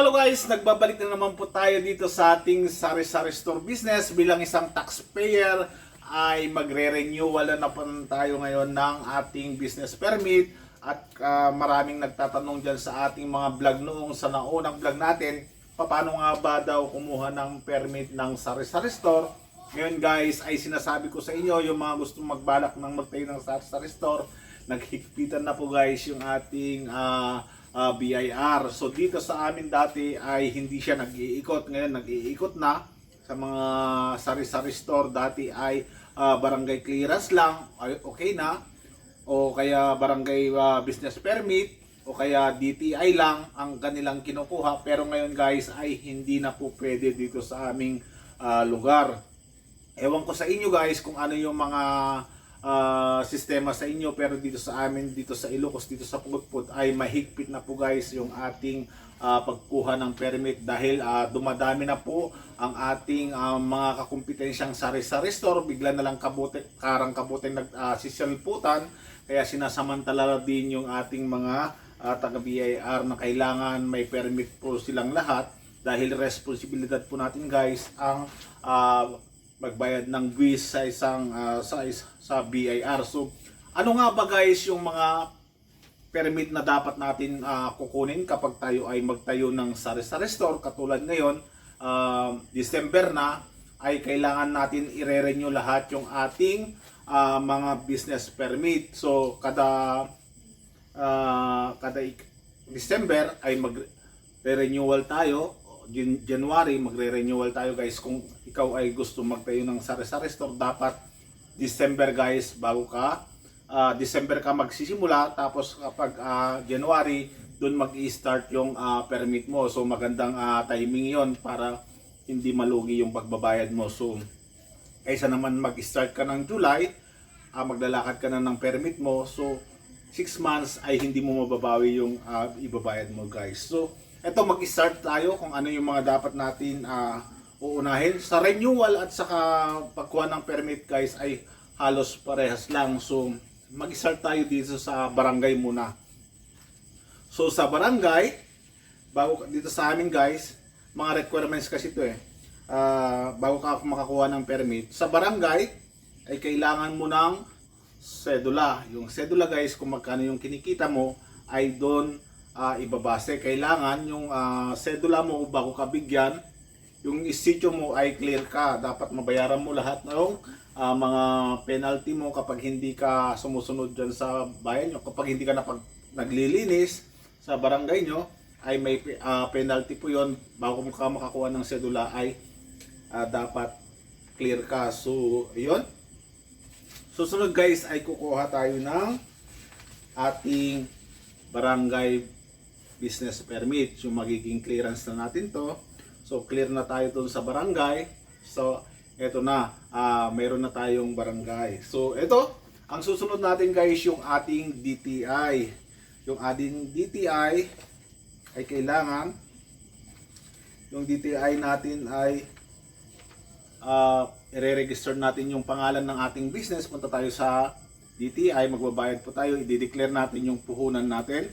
Hello guys, nagbabalik na naman po tayo dito sa ating sari-sari store business. Bilang isang taxpayer ay magre-renewal na po tayo ngayon ng ating business permit. At ah, maraming nagtatanong dyan sa ating mga vlog noong sa naunang vlog natin paano nga ba daw kumuha ng permit ng sari-sari store? Ngayon guys ay sinasabi ko sa inyo yung mga gustong magbalak ng magtayo ng sari-sari store naghigpitan na po guys yung ating ah, ah, BIR. So dito sa amin dati ay hindi siya nag-iikot. Ngayon nag-iikot na sa mga sari-sari store. Dati ay ah, barangay clearance lang. Ay, okay na. O kaya barangay ah, business permit. O kaya DTI lang ang kanilang kinukuha. Pero ngayon guys ay hindi na po pwede dito sa aming ah, lugar. Ewan ko sa inyo guys kung ano yung mga ah, sistema sa inyo pero dito sa amin dito sa Ilocos dito sa Pugpud ay mahigpit na po guys yung ating ah, pagkuha ng permit dahil ah, dumadami na po ang ating ah, mga kakumpetensyang sari-sari store. Bigla na lang kabuti karang kabuti nag uh, kaya sinasamantala din yung ating mga ah, taga BIR na kailangan may permit po silang lahat dahil responsibilidad po natin guys ang ah, magbayad ng buwis sa isang ah, sa sa BIR. So, ano nga ba guys yung mga permit na dapat natin ah, kukunin kapag tayo ay magtayo ng sari-sari store katulad ngayon ah, December na ay kailangan natin ire-renew lahat yung ating ah, mga business permit. So, kada ah, kada December ay mag renewal tayo Jan- January magre-renewal tayo guys. Kung ikaw ay gusto magtayo ng sari-sari store dapat December guys bago ka ah, December ka magsisimula. Tapos kapag ah, January doon mag-i-start yung ah, permit mo. So magandang ah, timing yon para hindi malugi yung pagbabayad mo. So kaysa naman mag-start ka ng July ah, maglalakad ka na ng permit mo. So 6 months ay hindi mo mababawi yung ah, ibabayad mo guys. So eto mag-start tayo kung ano yung mga dapat natin ah, uunahin. Sa renewal at saka pagkuha ng permit guys ay halos parehas lang. So mag-start tayo dito sa barangay muna. So sa barangay bago dito sa amin guys mga requirements kasi ito eh. Ah, bago ka makakuha ng permit sa barangay ay kailangan mo ng sedula. Yung sedula guys kung magkano yung kinikita mo ay doon ah, ibabase. Kailangan yung ah, sedula mo bago ka bigyan yung sityo mo ay clear ka. Dapat mabayaran mo lahat ng ah, mga penalty mo kapag hindi ka sumusunod dyan sa bayan nyo. Kapag hindi ka napag, naglilinis sa barangay nyo ay may ah, penalty po yon bago ka makakuha ng sedula ay ah, dapat clear ka. So yun. Susunod guys ay kukuha tayo ng ating barangay business permit. Yung magiging clearance na natin to. So clear na tayo dun sa barangay. So eto na. Ah mayroon na tayong barangay. So eto ang susunod natin guys yung ating DTI yung ating DTI ay kailangan yung DTI natin ay uh, i-register natin yung pangalan ng ating business. Punta tayo sa DTI, magbabayad po tayo, i-declare natin yung puhunan natin.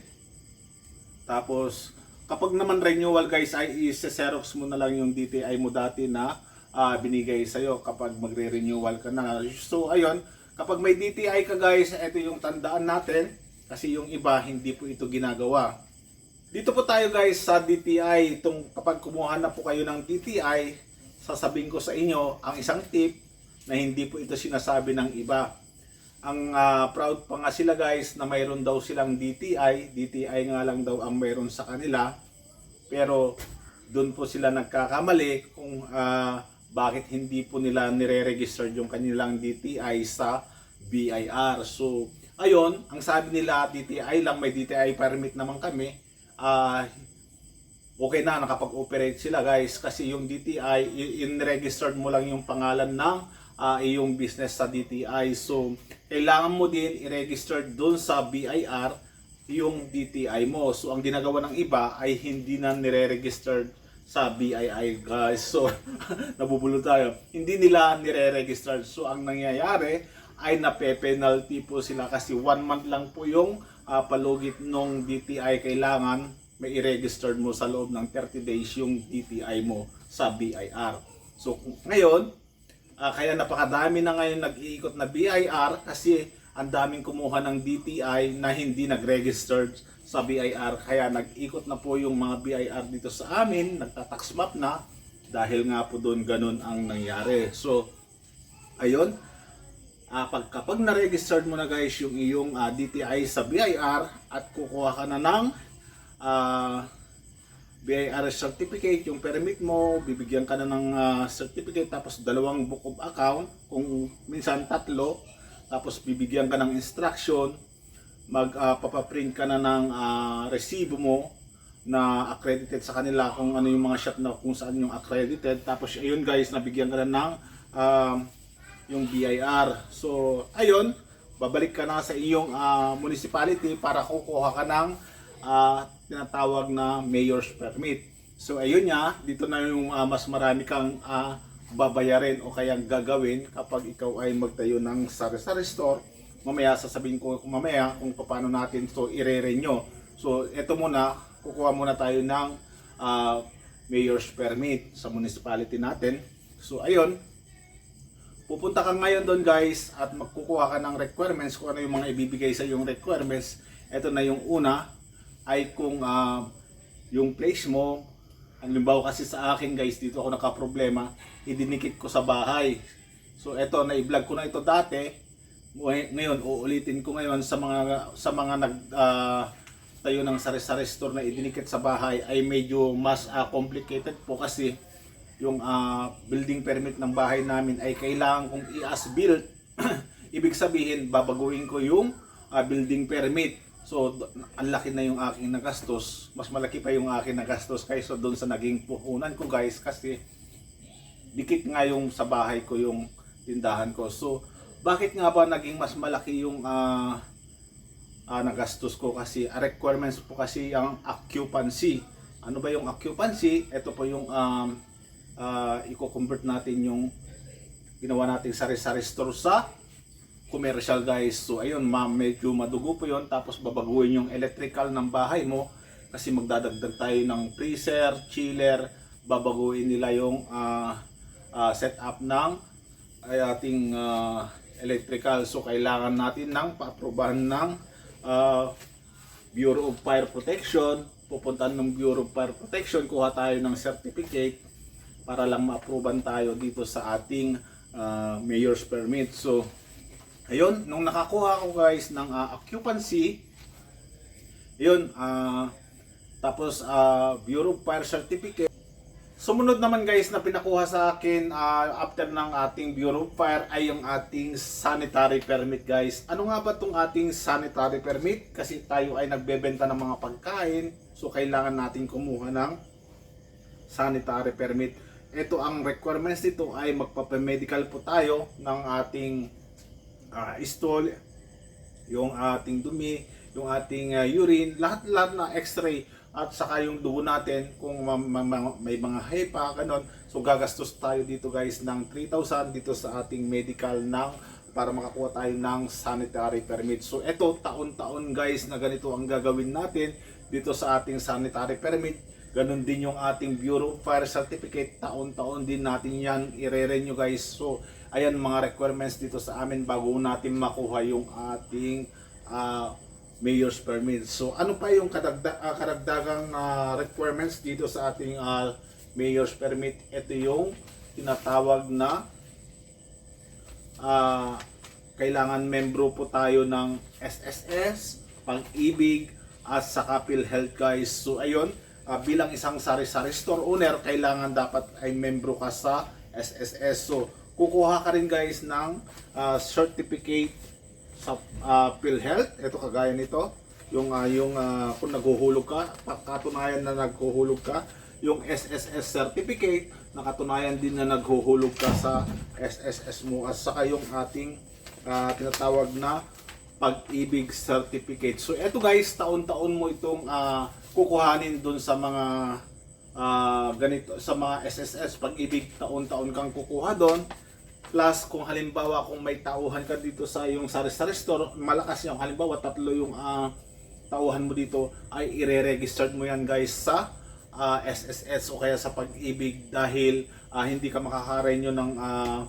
Tapos, kapag naman renewal guys, ay i-xerox mo na lang yung DTI mo dati na ah, binigay sa'yo kapag magre-renewal ka na. So, ayun, kapag may DTI ka guys, ito yung tandaan natin kasi yung iba hindi po ito ginagawa. Dito po tayo guys sa DTI, itong kapag kumuha na po kayo ng DTI, sasabihin ko sa inyo ang isang tip na hindi po ito sinasabi ng iba. Ang ah, proud pa nga sila guys na mayroon daw silang DTI, DTI nga lang daw ang mayroon sa kanila. Pero doon po sila nagkakamali kung ah, bakit hindi po nila nire-register yung kanilang DTI sa BIR. So, ayun, ang sabi nila DTI lang, may DTI permit naman kami. Ah, okay na nakapag-operate sila guys kasi yung DTI in-registered mo lang yung pangalan ng uh, iyong business sa DTI. So, kailangan mo din i-register dun sa BIR yung DTI mo. So, ang ginagawa ng iba ay hindi na nire-register sa BII guys. So, nabubulo tayo. Hindi nila nire-register. So, ang nangyayari ay nape-penalty po sila kasi one month lang po yung uh, palugit ng DTI kailangan may i-register mo sa loob ng 30 days yung DTI mo sa BIR. So, ngayon, ah, kaya napakadami na ngayon nag-iikot na BIR kasi ang daming kumuha ng DTI na hindi nag-registered sa BIR. Kaya nag-ikot na po yung mga BIR dito sa amin, nagtatax map na dahil nga po doon ganun ang nangyari. So, ayun, Ah, pag kapag na-registered mo na guys yung iyong ah, DTI sa BIR at kukuha ka na ng ah, BIR certificate, yung permit mo, bibigyan ka na ng ah, certificate tapos dalawang book of account, kung minsan tatlo, tapos bibigyan ka ng instruction, magpapaprint ka na ng ah, resibo mo na accredited sa kanila kung ano yung mga shop na kung saan yung accredited tapos ayun guys nabigyan ka na ng ah, yung BIR. So, ayun, babalik ka na sa iyong ah, municipality para kukuha ka ng ah, tinatawag na mayor's permit. So, ayun nga, dito na yung ah, mas marami kang ah, babayarin o kayang gagawin kapag ikaw ay magtayo ng sari-sari store. Mamaya sasabihin ko mamaya kung paano natin to ire-renew. So, eto muna, kukuha muna tayo ng ah, mayor's permit sa municipality natin. So, ayun, pupunta ka ngayon doon guys at magkukuha ka ng requirements kung ano yung mga ibibigay sa yung requirements. Ito na yung una ay kung ah, yung place mo, halimbawa kasi sa akin guys, dito ako nakaproblema, idinikit ko sa bahay. So ito, na-vlog ko na ito dati. Ngay- Ngayon, uulitin ko ngayon sa mga sa mga nag ah, tayo ng sari-sari store na idinikit sa bahay ay medyo mas ah, complicated po kasi yung ah, building permit ng bahay namin ay kailangan kong i-as built. Ibig sabihin, babaguhin ko yung ah, building permit. So, ang laki na yung aking nagastos. Mas malaki pa yung aking nagastos kaysa doon sa naging puhunan ko guys kasi dikit nga yung sa bahay ko yung tindahan ko. So, bakit nga ba naging mas malaki yung ah, ah, nagastos ko kasi ang requirements po kasi ang occupancy. Ano ba yung occupancy? Ito po yung um, uh, i-convert natin yung ginawa natin sari-sari store sa commercial guys. So ayun, ma medyo madugo po yun. Tapos babaguhin yung electrical ng bahay mo kasi magdadagdag tayo ng freezer, chiller, babaguhin nila yung ah, ah, setup ng ay ating ah, electrical. So kailangan natin ng paaprobahan ng ah, Bureau of Fire Protection. Pupuntahan ng Bureau of Fire Protection, kuha tayo ng certificate para lang ma-approvean tayo dito sa ating ah, mayor's permit. So, ayun, nung nakakuha ko guys ng ah, occupancy, yun, ah, tapos ah, Bureau of Fire Certificate. Sumunod naman guys na pinakuha sa akin ah, after ng ating Bureau of Fire ay yung ating sanitary permit guys. Ano nga ba itong ating sanitary permit? Kasi tayo ay nagbebenta ng mga pagkain, so kailangan natin kumuha ng sanitary permit. Ito ang requirements nito ay magpapamedical po tayo ng ating ah, stool, yung ating dumi, yung ating ah, urine, lahat-lahat na x-ray at saka yung dugo natin kung ma- ma- ma- may mga hepa, ganon. So gagastos tayo dito guys ng 3,000 dito sa ating medical ng para makakuha tayo ng sanitary permit. So ito taon-taon guys na ganito ang gagawin natin dito sa ating sanitary permit. Ganon din yung ating Bureau of Fire Certificate. Taon-taon din natin yan i-renew guys. So ayan mga requirements dito sa amin bago natin makuha yung ating ah, mayor's permit. So ano pa yung kadagda, ah, karagdagang ah, requirements dito sa ating ah, mayor's permit? Ito yung tinatawag na ah, kailangan membro po tayo ng SSS, pag-ibig, at saka PhilHealth guys. So ayun, ah, bilang isang sari-sari store owner, kailangan dapat ay membro ka sa SSS. So kukuha ka rin guys ng ah, certificate sa uh, PhilHealth. Ito kagaya nito. Yung ah, yung ah, kung naghuhulog ka, katunayan na naghuhulog ka, yung SSS certificate, nakatunayan din na naghuhulog ka sa SSS mo at saka yung ating ah, tinatawag na pag-ibig certificate. So eto guys, taon-taon mo itong ah, kukuhanin dun sa mga ah, ganito sa mga SSS pag-ibig taon-taon kang kukuha doon. Plus kung halimbawa kung may tauhan ka dito sa yung sari-sari store, malakas yung halimbawa tatlo yung ah, tauhan mo dito ay ire-register mo yan guys sa ah, SSS o kaya sa pag-ibig dahil ah, hindi ka makakarenyo ng ah,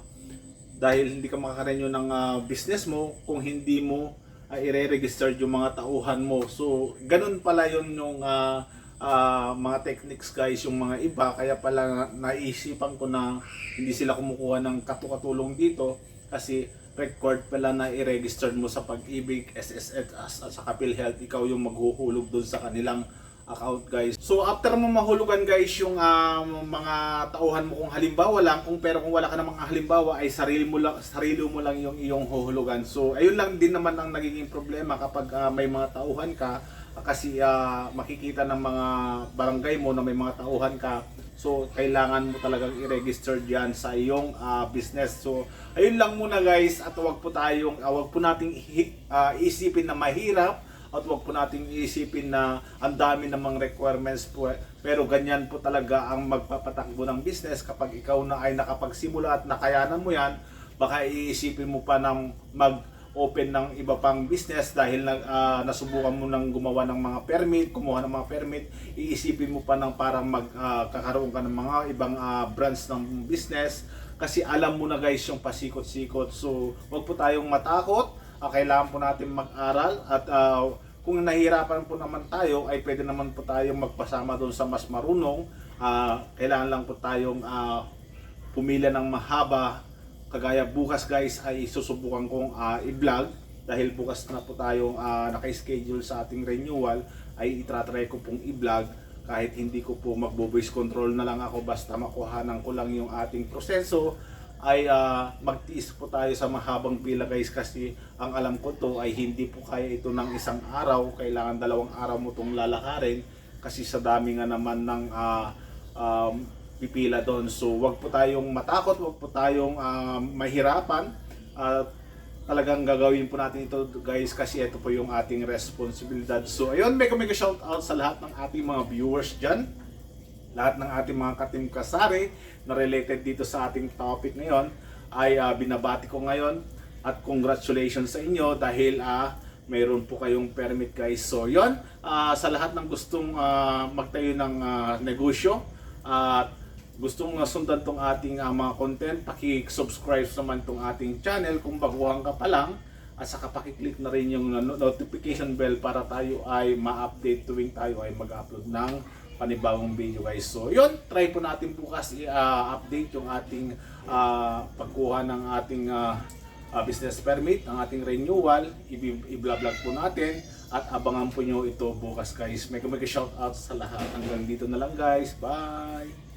dahil hindi ka makakarenyo ng ah, business mo kung hindi mo ay i-register yung mga tauhan mo. So, ganun pala yun yung ah, ah, mga techniques guys, yung mga iba. Kaya pala na- naisipan ko na hindi sila kumukuha ng katukatulong dito kasi record pala na i-register mo sa pag-ibig, SSS at sa PhilHealth. Ikaw yung maghuhulog doon sa kanilang account guys. So after mo mahulugan guys yung ah, mga tauhan mo kung halimbawa lang kung pero kung wala ka ng mga halimbawa ay sarili mo lang sarili mo lang yung iyong huhulugan. So ayun lang din naman ang nagiging problema kapag ah, may mga tauhan ka kasi ah, makikita ng mga barangay mo na may mga tauhan ka. So kailangan mo talagang i-register diyan sa iyong ah, business. So ayun lang muna guys at wag po tayong ah, wag po nating ah, isipin na mahirap at wag po nating iisipin na ang dami namang requirements po pero ganyan po talaga ang magpapatakbo ng business kapag ikaw na ay nakapagsimula at nakayanan mo yan baka iisipin mo pa ng mag open ng iba pang business dahil na, ah, nasubukan mo nang gumawa ng mga permit, kumuha ng mga permit, iisipin mo pa ng parang magkakaroon ka ng mga ibang ah, branch ng business. Kasi alam mo na guys yung pasikot-sikot. So, wag po tayong matakot. Ah, kailangan po natin mag-aral at ah, kung nahihirapan po naman tayo ay pwede naman po tayong magpasama doon sa mas marunong. Ah, kailangan lang po tayong ah, pumila ng mahaba kagaya bukas guys ay susubukan kong ah, i-vlog dahil bukas na po tayong ah, naka-schedule sa ating renewal ay itratry ko pong i-vlog kahit hindi ko po magbo-voice control na lang ako basta makuhanan ko lang yung ating proseso ay ah, magtiis po tayo sa mahabang pila guys kasi ang alam ko to ay hindi po kaya ito ng isang araw kailangan dalawang araw mo itong lalakarin kasi sa dami nga naman ng ah, um, pipila doon. So wag po tayong matakot wag po tayong ah, mahirapan. At talagang gagawin po natin ito guys kasi ito po yung ating responsibilidad. So ayun mega mega shout out sa lahat ng ating mga viewers dyan. Lahat ng ating mga katim kasari na related dito sa ating topic ngayon ay ah, binabati ko ngayon. At congratulations sa inyo dahil ah mayroon po kayong permit guys. So yon ah, sa lahat ng gustong ah, magtayo ng ah, negosyo at gustong ah, sundan tong ating ah, mga content, paki-subscribe naman tong ating channel kung baguhan ka pa lang at saka paki-click na rin yung no- notification bell para tayo ay ma-update tuwing tayo ay mag-upload ng panibagong video guys. So yun, try po natin bukas i-update yung ating ah, pagkuha ng ating ah, ah, business permit, ang ating renewal, i-vlog po natin at abangan po nyo ito bukas guys. Mega mega shout out sa lahat. Hanggang dito na lang guys. Bye!